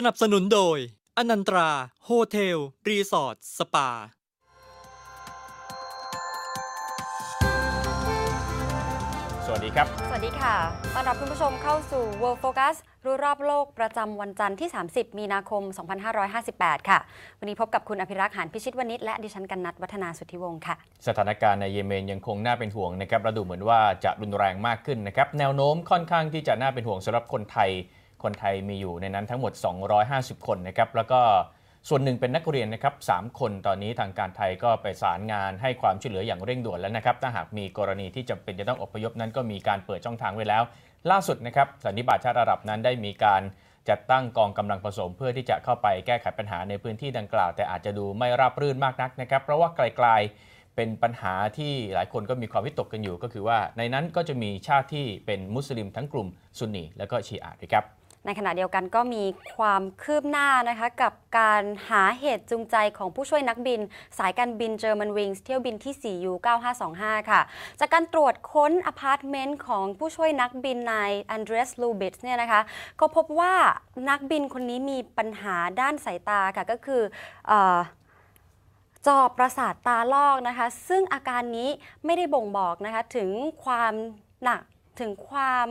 สนับสนุนโดย อนันตรา โฮเทล รีสอร์ท สปา สวัสดีครับ สวัสดีค่ะ ต้อนรับคุณผู้ชมเข้าสู่ World Focus รู้รอบโลกประจำวันจันทร์ที่ 30 มีนาคม 2558 ค่ะ วันนี้พบกับคุณอภิรักษ์หานพิชิตวณิชและดิฉันกันนัทวัฒนาสุทธิวงศ์ค่ะ สถานการณ์ในเยเมนยังคงน่าเป็นห่วงนะครับและดูเหมือนว่าจะรุนแรงมากขึ้นนะครับ แนวโน้มค่อนข้างที่จะน่าเป็นห่วงสำหรับคนไทย คนไทยมีอยู่ในนั้นทั้งหมด 250 คนนะครับ แล้วก็ส่วนหนึ่งเป็นนักเรียนนะครับ3คนตอนนี้ทางการไทยก็ไปสารงานให้ความช่วยเหลืออย่างเร่งด่วนแล้วนะครับ ถ้าหากมีกรณีที่จำเป็นจะต้องอพยพนั้นก็มีการเปิดช่องทางไว้แล้ว ล่าสุดนะครับสันนิบาตชาติอาหรับนั้นได้มีการจัดตั้งกองกำลังผสมเพื่อที่จะเข้าไปแก้ไขปัญหาในพื้นที่ดังกล่าว แต่อาจจะดูไม่ราบรื่นมากนักนะครับ เพราะว่าไกลๆเป็นปัญหาที่หลายคนก็มีความวิตกกันอยู่ ก็คือว่าในนั้นก็จะมีชาติที่เป็นมุสลิมทั้งกลุ่มซุนนีและก็ชีอะด้วยครับ ในขณะเดียวกันก็มีความคืบหน้านะคะกับการหาเหตุจูงใจของผู้ช่วยนักบิน สายการบินเจอร์มันวิงเที่ยวบินที่ 4U 9525 ค่ะ จากการตรวจค้นอพาร์ตเมนต์ของผู้ช่วยนักบินนายอันเดรสลูบิตเนี่ยนะคะ ก็พบว่านักบินคนนี้มีปัญหาด้านสายตาค่ะ ก็คือออจอประสาทตาลอกนะคะ ซึ่งอาการนี้ไม่ได้บ่งบอกนะคะถึงความหนัก ถึงความ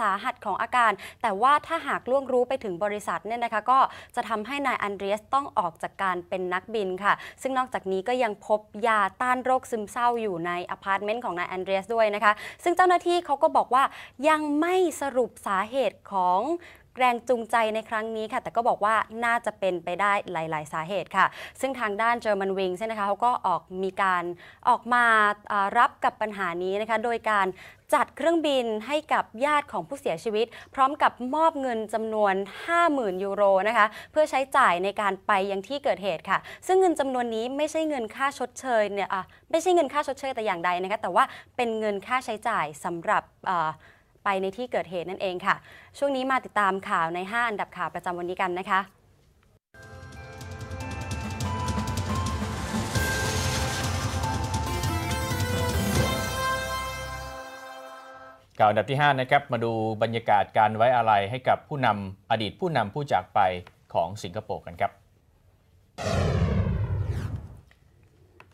สาหัสของอาการ แต่ว่าถ้าหากล่วงรู้ไปถึงบริษัทเนี่ยนะคะก็จะทำให้นายอันเดรียสต้องออกจากการเป็นนักบินค่ะ ซึ่งนอกจากนี้ก็ยังพบยาต้านโรคซึมเศร้าอยู่ในอพาร์ตเมนต์ของนายอันเดรียสด้วยนะคะ ซึ่งเจ้าหน้าที่เขาก็บอกว่ายังไม่สรุปสาเหตุของ แรงจูงใจในครั้งนี้ค่ะ แต่ก็บอกว่าน่าจะเป็นไปได้หลาย ๆ สาเหตุค่ะ ซึ่งทางด้าน German Wings เนี่ยนะคะเขาก็ออกมีการออกมารับกับปัญหานี้นะคะ โดยการจัดเครื่องบินให้กับญาติของผู้เสียชีวิต พร้อมกับมอบเงินจำนวน 50,000 ยูโรนะคะ เพื่อใช้จ่ายในการไปยังที่เกิดเหตุค่ะ ซึ่งเงินจำนวนนี้ไม่ใช่เงินค่าชดเชยเนี่ยอะไม่ใช่เงินค่าชดเชยแต่อย่างใดนะคะแต่ว่าเป็นเงินค่าใช้จ่ายสำหรับ ไปในที่เกิดเหตุนั่นเองค่ะ ช่วงนี้มาติดตามข่าวใน 5 อันดับข่าวประจำวันนี้กันนะคะข่าวอันดับที่5นะครับมาดูบรรยากาศการไว้อาลัยให้กับผู้นำอดีตผู้นำผู้จากไปของสิงคโปร์กันครับ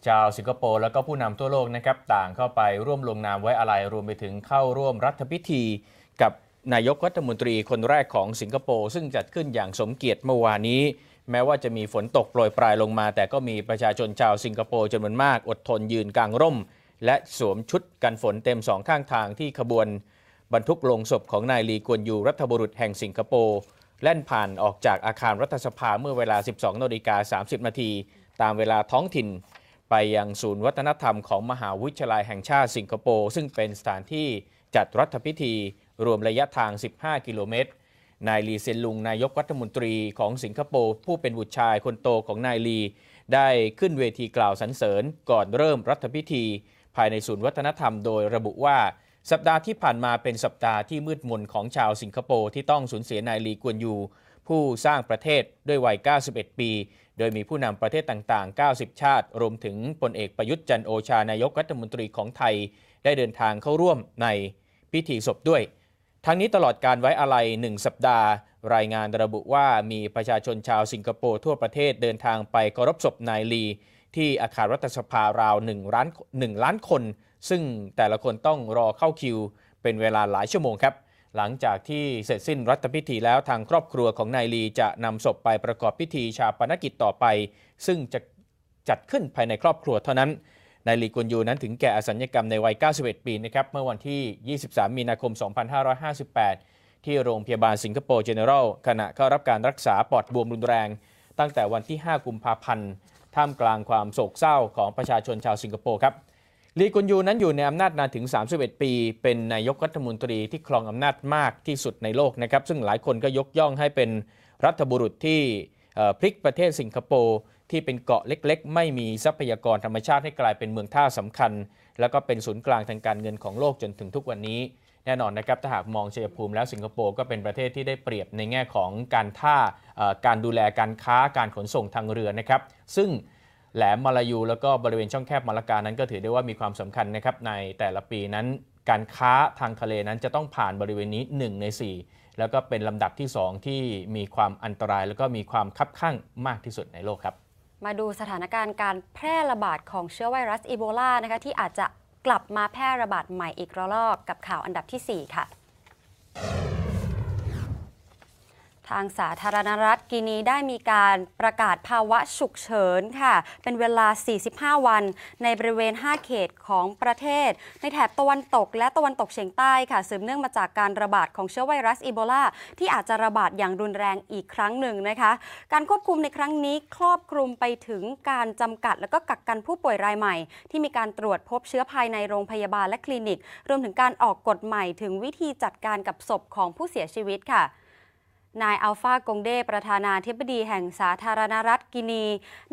ชาวสิงคโปร์แล้วก็ผู้นำทั่วโลกนะครับต่างเข้าไปร่วมลงนามไว้อาลัยรวมไปถึงเข้าร่วมรัฐพิธีกับนายกรัฐมนตรีคนแรกของสิงคโปร์ซึ่งจัดขึ้นอย่างสมเกียรติเมื่อวานนี้ แม้ว่าจะมีฝนตกโปรยปลายลงมา แต่ก็มีประชาชนชาวสิงคโปร์จำนวนมากอดทนยืนกลางร่ม และสวมชุดกันฝนเต็มสองข้างทางที่ขบวนบรรทุกลงศพของนายลีกวนยูรัฐบุรุษแห่งสิงคโปร์แล่นผ่านออกจากอาคารรัฐสภาเมื่อเวลา 12นาฬิกา30นาทีตามเวลาท้องถิ่น ไปยังศูนย์วัฒนธรรมของมหาวิทยาลัยแห่งชาติสิงคโปร์ซึ่งเป็นสถานที่จัดรัฐพิธี รวมระยะทาง 15 กิโลเมตร นายลีเซนลุงนายกรัฐมนตรีของสิงคโปร์ผู้เป็นบุตรชายคนโตของนายลี ได้ขึ้นเวทีกล่าวสรรเสริญก่อนเริ่มรัฐพิธี ภายในศูนย์วัฒนธรรมโดยระบุว่าสัปดาห์ที่ผ่านมาเป็นสัปดาห์ที่มืดมนของชาวสิงคโปร์ที่ต้องสูญเสียนายลีกวนยู ผู้สร้างประเทศด้วยวัย 91 ปี โดยมีผู้นำประเทศต่างๆ 90 ชาติ รวมถึงพลเอกประยุทธ์จันโอชานายกรัฐมนตรีของไทย ได้เดินทางเข้าร่วมในพิธีศพด้วย ทั้งนี้ตลอดการไว้อาลัยหนึ่งสัปดาห์ รายงานระบุว่ามีประชาชนชาวสิงคโปร์ทั่วประเทศเดินทางไปเคารพศพนายลี ที่อาคารรัฐสภาราว1ล้าน1ล้านคน ซึ่งแต่ละคนต้องรอเข้าคิว เป็นเวลาหลายชั่วโมงครับ หลังจากที่เสร็จสิ้นรัฐพิธีแล้วทางครอบครัวของนายลีจะนำศพไปประกอบพิธีชาปนกิจต่อไป ซึ่งจะจัดขึ้นภายในครอบครัวเท่านั้นนายลีกวนยูนั้นถึงแก่อสัญญกรรมในวัย 91 ปีนะครับเมื่อวันที่ 23 มีนาคม 2558 ที่โรงพยาบาลสิงคโปร์เจเนอรัลขณะเข้ารับการรักษาปอดบวมรุนแรง ตั้งแต่วันที่ 5 กุมภาพันธ์ท่ามกลางความโศกเศร้าของประชาชนชาวสิงคโปร์ครับ ลีกุนยูนั้นอยู่ในอำนาจนานถึง 31 ปี เป็นนายกรัฐมนตรีที่ครองอำนาจมากที่สุดในโลกนะครับ ซึ่งหลายคนก็ยกย่องให้เป็นรัฐบุรุษที่พลิกประเทศสิงคโปร์ที่เป็นเกาะเล็กๆ ไม่มีทรัพยากรธรรมชาติให้กลายเป็นเมืองท่าสำคัญ แล้วก็เป็นศูนย์กลางทางการเงินของโลกจนถึงทุกวันนี้ แน่นอนนะครับถ้าหากมองชัยภูมิแล้วสิงคโปร์ก็เป็นประเทศที่ได้เปรียบในแง่ของการท่าการดูแลการค้าการขนส่งทางเรือนะครับ ซึ่ง แหลมมาลายูแล้วก็บริเวณช่องแคบมาลากานั้นก็ถือได้ว่ามีความสำคัญนะครับในแต่ละปีนั้น การค้าทางทะเลนั้นจะต้องผ่านบริเวณนี้ 1 ใน 4 แล้วก็เป็นลำดับที่ 2 ที่มีความอันตราย แล้วก็มีความคับข้างมากที่สุดในโลกครับ มาดูสถานการณ์การแพร่ระบาดของเชื้อไวรัสอีโบลานะคะที่อาจจะกลับมาแพร่ระบาดใหม่อีกระลอกกับข่าวอันดับที่ 4 ค่ะ ทางสาธารณรัฐกินีได้มีการประกาศภาวะฉุกเฉินค่ะ เป็นเวลา 45 วัน ในบริเวณ 5 เขตของประเทศ ในแถบตะวันตกและตะวันตกเฉียงใต้ค่ะสืบเนื่องมาจากการระบาดของเชื้อไวรัสอีโบลา ที่อาจจะระบาดอย่างรุนแรงอีกครั้งหนึ่งนะคะ การควบคุมในครั้งนี้ครอบคลุมไปถึงการจำกัด และก็กักกันผู้ป่วยรายใหม่ ที่มีการตรวจพบเชื้อภายในโรงพยาบาลและคลินิก รวมถึงการออกกฎใหม่ถึงวิธีจัดการกับศพของผู้เสียชีวิตค่ะ นายอัลฟากงเดประธานาธิบดีแห่งสาธารณรัฐกินี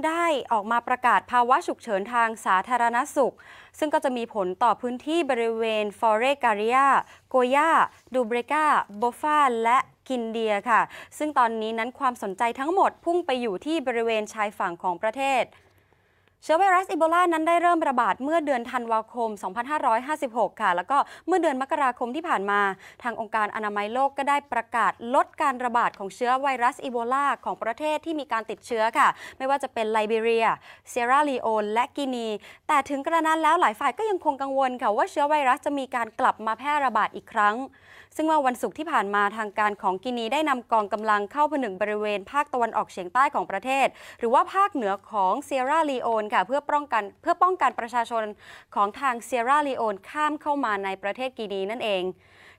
ได้ออกมาประกาศภาวะฉุกเฉินทางสาธารณสุข ซึ่งก็จะมีผลต่อพื้นที่บริเวณฟอเรการิอาโกยาดูเบรกาโบฟาและกินเดียค่ะ ซึ่งตอนนี้นั้นความสนใจทั้งหมดพุ่งไปอยู่ที่บริเวณชายฝั่งของประเทศ เชื้อไวรัสอีโบลานั้นได้เริ่มระบาดเมื่อเดือนธันวาคม 2556 ค่ะ แล้วก็เมื่อเดือนมกราคมที่ผ่านมา ทางองค์การอนามัยโลกก็ได้ประกาศลดการระบาดของเชื้อไวรัสอีโบลาของประเทศที่มีการติดเชื้อค่ะ ไม่ว่าจะเป็นไลบีเรีย เซราลีโอน และกินี แต่ถึงกระนั้นแล้วหลายฝ่ายก็ยังคงกังวลค่ะว่าเชื้อไวรัสจะมีการกลับมาแพร่ระบาดอีกครั้ง ซึ่งเมื่อวันศุกร์ที่ผ่านมาทางการของกินีได้นำกองกำลังเข้าผนึกบริเวณภาคตะวันออกเฉียงใต้ของประเทศ หรือว่าภาคเหนือของเซียราลีโอนค่ะเพื่อป้องกันเพื่อป้องกันประชาชนของทางเซียราลีโอนข้ามเข้ามาในประเทศกินีนั่นเอง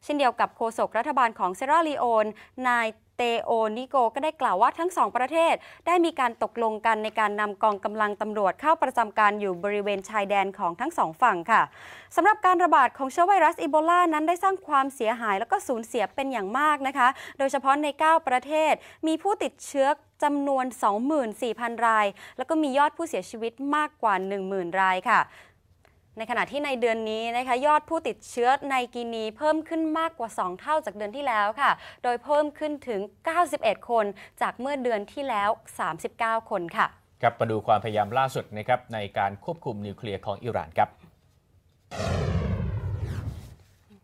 เช่นเดียวกับโฆษกรัฐบาลของเซียราลีโอนนาย เตโอนิโกก็ได้กล่าวว่าทั้งสองประเทศ ได้มีการตกลงกันในการนำกองกำลังตำรวจเข้าประจำการอยู่บริเวณชายแดนของทั้งสองฝั่งค่ะสำหรับการระบาดของเชื้อไวรัสอีโบลานั้นได้สร้างความเสียหายแล้วก็สูญเสียเป็นอย่างมากนะคะ โดยเฉพาะใน 9 ประเทศ มีผู้ติดเชื้อจำนวน 24,000 ราย แล้วก็มียอดผู้เสียชีวิตมากกว่า 10,000 รายค่ะ ในขณะที่ในเดือนนี้นะคะยอดผู้ติดเชื้อในกินีเพิ่มขึ้นมากกว่า 2 เท่าจากเดือนที่แล้วค่ะ โดยเพิ่มขึ้นถึง 91 คน จากเมื่อเดือนที่แล้ว 39 คนค่ะ ครับมาดูความพยายามล่าสุดนะครับในการควบคุมนิวเคลียร์ของอิหร่านครับ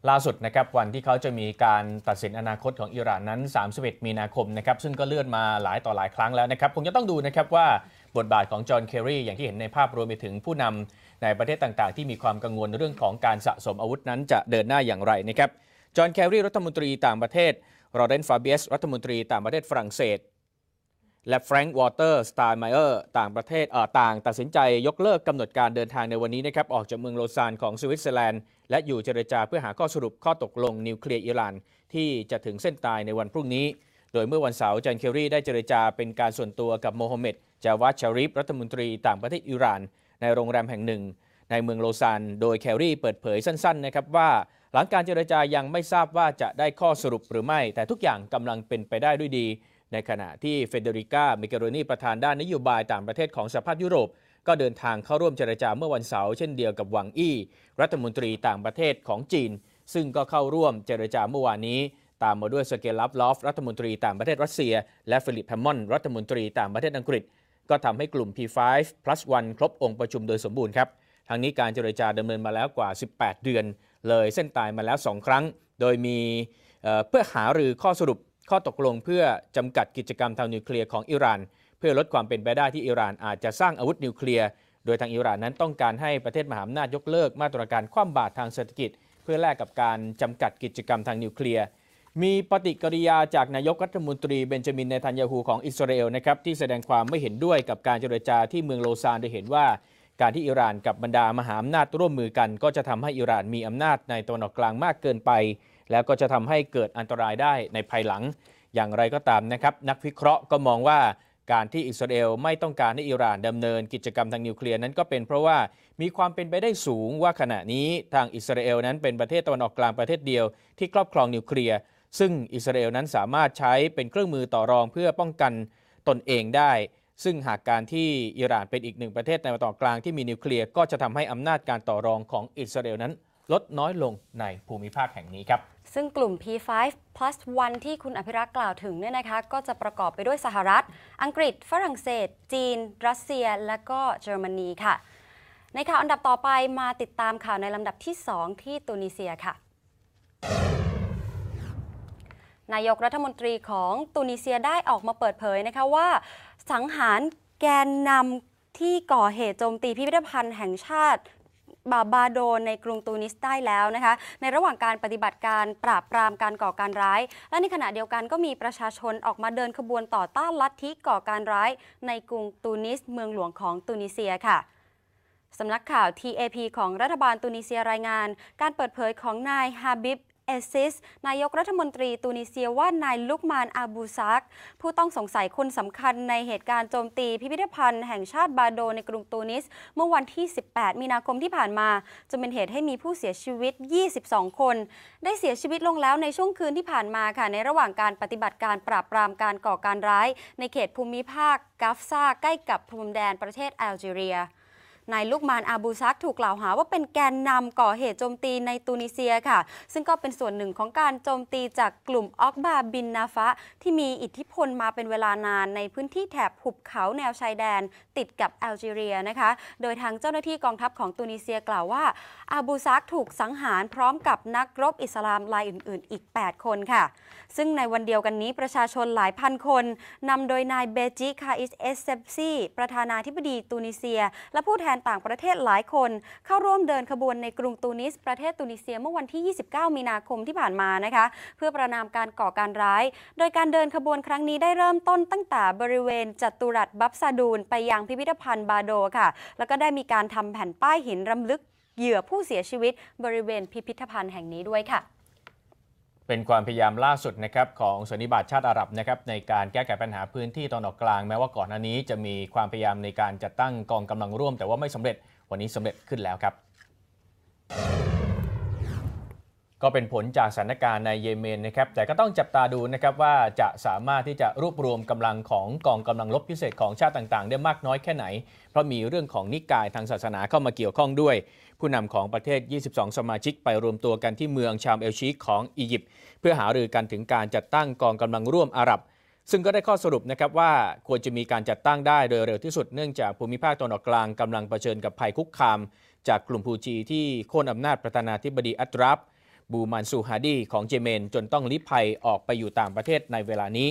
ล่าสุดนะครับวันที่เขาจะมีการตัดสินอนาคตของอิหร่านนั้น 31 มีนาคมนะครับซึ่งก็เลื่อนมาหลายต่อหลายครั้งแล้วนะครับคงจะต้องดูนะครับว่า บทบาทของจอห์นเคอรีอย่างที่เห็นในภาพรวมไปถึงผู้นำในประเทศต่างๆ ที่มีความกังวลเรื่องของการสะสมอาวุธนั้นจะเดินหน้าอย่างไรนะครับจอห์นแครีรัฐมนตรีต่างประเทศโรเดนฟาเบียสรัฐมนตรีต่างประเทศฝรั่งเศส และแฟรงค์วอเตอร์สไตล์ไมเออร์ต่างประเทศเอ่อต่างตัดสินใจยกเลิกกำหนดการเดินทางในวันนี้นะครับออกจากเมืองโลซานของสวิตเซอร์แลนด์ และอยู่เจรจาเพื่อหาข้อสรุปข้อตกลงนิวเคลียร์อิหร่านที่จะถึงเส้นตายในวันพรุ่งนี้ โดยเมื่อวันเสาร์จันเคอรีได้เจรจาเป็นการส่วนตัวกับโมฮัมเหม็ด จาวัดชาริฟรัฐมนตรีต่างประเทศอิหร่าน ในโรงแรมแห่งหนึ่ง ในเมืองโลซาน โดยแครีเปิดเผยสั้นๆนะครับว่า หลังการเจรจายังไม่ทราบว่าจะได้ข้อสรุปหรือไม่ แต่ทุกอย่างกำลังเป็นไปได้ด้วยดี ในขณะที่เฟเดริก้าเมเกโรนีประธานด้านนโยบายต่างประเทศของสหภาพยุโรป ก็เดินทางเข้าร่วมเจรจาเมื่อวันเสาร์เช่นเดียวกับหวังอี้รัฐมนตรีต่างประเทศของจีน ซึ่งก็เข้าร่วมเจรจาเมื่อวานนี้ตามมาด้วยสเกลับลอฟรัฐมนตรีต่างประเทศรัสเซีย และฟิลิปแฮมมอนด์รัฐมนตรีต่างประเทศอังกฤษ ก็ทำให้กลุ่ม P5 plus 1ครบองค์ประชุมโดยสมบูรณ์ครับทางนี้การเจรจาดำเนินมาแล้วกว่า 18 เดือน เลยเส้นตายมาแล้ว 2 ครั้ง โดยมีเเพื่อหารือข้อสรุปข้อตกลงเพื่อจำกัดกิจกรรมทางนิวเคลียร์ของอิหร่าน เพื่อลดความเป็นไปได้ที่อิหร่านอาจจะสร้างอาวุธนิวเคลียร์ โดยทางอิหร่านนั้นต้องการให้ประเทศมหาอำนาจยกเลิกมาตรการคว่ำบาตรทางเศรษฐกิจ เพื่อแลกกับการจำกัดกิจกรรมทางนิวเคลียร์ มีปฏิกิริยาจากนายกรัฐมนตรีเบนจามินเนทันยาฮูของอิสราเอลนะครับที่แสดงความไม่เห็นด้วยกับการเจรจาที่เมืองโลซานได้เห็นว่า การที่อิหร่านกับบรรดามหาอำนาจร่วมมือกัน ก็จะทำให้อิหร่านมีอำนาจในตะวันออกกลางมากเกินไป แล้วก็จะทำให้เกิดอันตรายได้ในภายหลัง อย่างไรก็ตามนะครับนักวิเคราะห์ก็มองว่าการที่อิสราเอลไม่ต้องการให้อิหร่านดำเนินกิจกรรมทางนิวเคลียร์นั้นก็เป็นเพราะว่ามีความเป็นไปได้สูงว่าขณะนี้ทางอิสราเอลนั้นเป็นประเทศตะวันออกกลางประเทศเดียวที่ครอบครองนิวเคลียร์ ซึ่งอิสราเอลนั้นสามารถใช้เป็นเครื่องมือต่อรองเพื่อป้องกันตนเองได้ ซึ่งหากการที่อิหร่านเป็นอีกหนึ่งประเทศในตะวันกกลางที่มีนิวเคลียร์ก็จะทำให้อำนาจการต่อรองของอิสราเอลนั้นลดน้อยลงในภูมิภาคแห่งนี้ครับ ซึ่งกลุ่ม P5 plus 1ที่คุณอภิรักษ์กล่าวถึงเนี่ยนะคะ ก็จะประกอบไปด้วยสหรัฐ อังกฤษ ฝรั่งเศส จีน รัสเซีย และก็เยอรมนีค่ะ ในข่าวอันดับต่อไปมาติดตามข่าวในลำดับที่ 2 ที่ตูนิเซียค่ะ นายกรัฐมนตรีของตูนิเซียได้ออกมาเปิดเผยนะคะว่าสังหารแกนนำที่ก่อเหตุโจมตีพิพิธภัณฑ์แห่งชาติบาบาโดในกรุงตูนิสได้แล้วนะคะ ในระหว่างการปฏิบัติการปราบปรามการก่อการร้าย และในขณะเดียวกันก็มีประชาชนออกมาเดินขบวนต่อต้านลัทธิก่อการร้าย ในกรุงตูนิสเมืองหลวงของตูนิเซียค่ะสำนักข่าว TAP ของรัฐบาลตูนิเซียรายงาน การเปิดเผยของนายฮาบิบ เอซิส นายกรัฐมนตรีตูนิเซียว่านายลุกมานอาบูซัก ผู้ต้องสงสัยคนสำคัญในเหตุการณ์โจมตีพิพิธภัณฑ์แห่งชาติบาโดในกรุงตูนิส เมื่อวันที่ 18 มีนาคมที่ผ่านมาจนเป็นเหตุให้มีผู้เสียชีวิต 22 คน ได้เสียชีวิตลงแล้วในช่วงคืนที่ผ่านมาค่ะในระหว่างการปฏิบัติการปราบปรามการก่อการร้าย ในเขตภูมิภาคกัฟซาใกล้กับพรมแดนประเทศแอลจีเรีย นายลูกมานอาบูซักถูกกล่าวหาว่าเป็นแกนนำก่อเหตุโจมตีในตูนิเซียค่ะ ซึ่งก็เป็นส่วนหนึ่งของการโจมตีจากกลุ่มออกบาบินนาฟะ ที่มีอิทธิพลมาเป็นเวลานานในพื้นที่แถบหุบเขาแนวชายแดน ติดกับแอลจีเรียนะคะ โดยทางเจ้าหน้าที่กองทัพของตูนิเซียกล่าวว่า อาบูซักถูกสังหารพร้อมกับนักรบอิสลามรายอื่น ๆ อีก 8 คนค่ะ ซึ่งในวันเดียวกันนี้ประชาชนหลายพันคนนำโดยนายเบจิคาอิสเอสเซปซีประธานาธิบดีตูนิเซีย และผู้แทนต่างประเทศหลายคน เข้าร่วมเดินขบวนในกรุงตูนิส ประเทศตูนิเซียเมื่อวันที่ 29 มีนาคมที่ผ่านมานะคะ เพื่อประนามการก่อการร้าย โดยการเดินขบวนครั้งนี้ได้เริ่มต้นตั้งแต่บริเวณจัตุรัสบับซาดูนไปยังพิพิธภัณฑ์บาโดค่ะ แล้วก็ได้มีการทำแผ่นป้ายหินรำลึกเหยื่อผู้เสียชีวิตบริเวณพิพิธภัณฑ์แห่งนี้ด้วยค่ะ เป็นความพยายามล่าสุดนะครับของสันนิบาตชาติอาหรับนะครับในการแก้ไขปัญหาพื้นที่ตอนออกกลาง แม้ว่าก่อนหน้านี้จะมีความพยายามในการจัดตั้งกองกำลังร่วม แต่ว่าไม่สำเร็จวันนี้สำเร็จขึ้นแล้วครับ ก็เป็นผลจากสถานการณ์ในเยเมนนะครับ แต่ก็ต้องจับตาดูนะครับว่าจะสามารถที่จะรวบรวมกำลังของกองกำลังรบพิเศษของชาติต่างๆ ได้มากน้อยแค่ไหน เพราะมีเรื่องของนิกายทางศาสนาเข้ามาเกี่ยวข้องด้วย ผู้นำของประเทศ 22 สมาชิกไปรวมตัวกันที่เมืองชามเอลชีคของอียิปต์เพื่อหารือกันถึงการจัดตั้งกองกำลังร่วมอาหรับ ซึ่งก็ได้ข้อสรุปนะครับว่าควรจะมีการจัดตั้งได้โดยเร็วที่สุดเนื่องจากภูมิภาคตะวันออกกลางกำลังเผชิญกับภัยคุกคาม จากกลุ่มฮูจีที่โค่นอำนาจประธานาธิบดีอัตรับ บูมันซูฮาดีของเยเมน จนต้องลี้ภัยออกไปอยู่ต่างประเทศในเวลานี้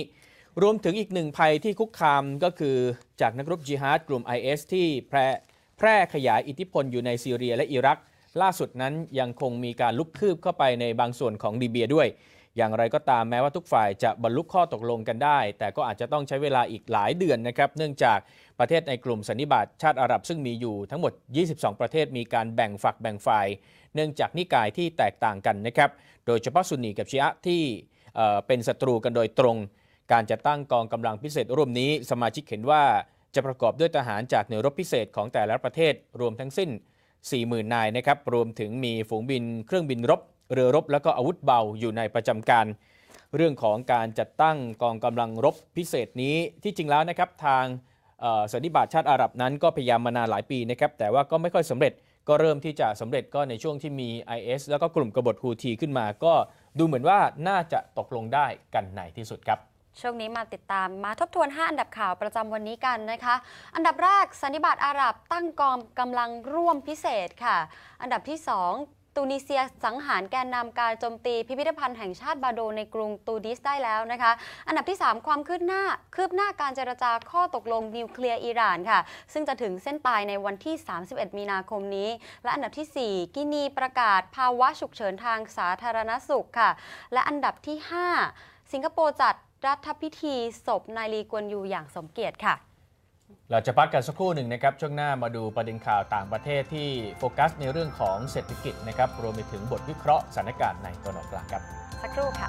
รวมถึงอีกหนึ่งภัยที่คุกคามก็คือจากนักรบจิฮาดกลุ่ม IS ที่แพร่แพร่ขยายอิทธิพลอยู่ในซีเรียและอิรัก ล่าสุดนั้นยังคงมีการลุกคืบเข้าไปในบางส่วนของลิเบียด้วย อย่างไรก็ตามแม้ว่าทุกฝ่ายจะบรรลุข้อตกลงกันได้ แต่ก็อาจจะต้องใช้เวลาอีกหลายเดือนนะครับ เนื่องจากประเทศในกลุ่มสันนิบาตชาติอาหรับซึ่งมีอยู่ทั้งหมด 22 ประเทศมีการแบ่งฝักแบ่งฝ่าย เนื่องจากนิกายที่แตกต่างกันนะครับ โดยเฉพาะซุนนีกับชีอะที่เเป็นศัตรูกันโดยตรง การจะตั้งกองกำลังพิเศษร่วมนี้ สมาชิกเห็นว่าจะประกอบด้วยทหารจากหน่วยรบพิเศษของแต่ละประเทศรวมทั้งสิ้น 40,000 นายนะครับ รวมถึงมีฝูงบินเครื่องบินรบ เรือรบแล้วก็อาวุธเบาอยู่ในประจำการ เรื่องของการจัดตั้งกองกำลังรบพิเศษนี้ที่จริงแล้วนะครับทางสันนิบาตชาติอาหรับนั้นก็พยายามมานานหลายปีนะครับแต่ว่าก็ไม่ค่อยสำเร็จก็เริ่มที่จะสำเร็จก็ในช่วงที่มี IS แล้วก็กลุ่มกบฏฮูทีขึ้นมา ก็ดูเหมือนว่าน่าจะตกลงได้กันในที่สุดครับช่วงนี้มาติดตามมาทบทวน 5 อันดับข่าวประจำวันนี้กันนะคะ อันดับแรกสันนิบาตอาหรับตั้งกองกำลังร่วมพิเศษค่ะ อันดับที่ 2 ตูนิเซียสังหารแกนนำการโจมตีพิพิธภัณฑ์แห่งชาติบาโดในกรุงตูดิสได้แล้วนะคะ อันดับที่ 3 ความคืบหน้าคืบหน้าการเจรจาข้อตกลงนิวเคลียร์อิหร่านค่ะ ซึ่งจะถึงเส้นตายในวันที่ 31 มีนาคมนี้ และอันดับที่ 4 กินีประกาศภาวะฉุกเฉินทางสาธารณสุขค่ะ และอันดับที่ 5 สิงคโปร์จัดรัฐพิธีศพนายลีกวนยูอย่างสมเกียรติค่ะ เราจะพักกันสักครู่หนึ่งนะครับ ช่วงหน้ามาดูประเด็นข่าวต่างประเทศที่โฟกัสในเรื่องของเศรษฐกิจนะครับ รวมไปถึงบทวิเคราะห์สถานการณ์ในตะวันออกกลางครับ สักครู่ค่ะ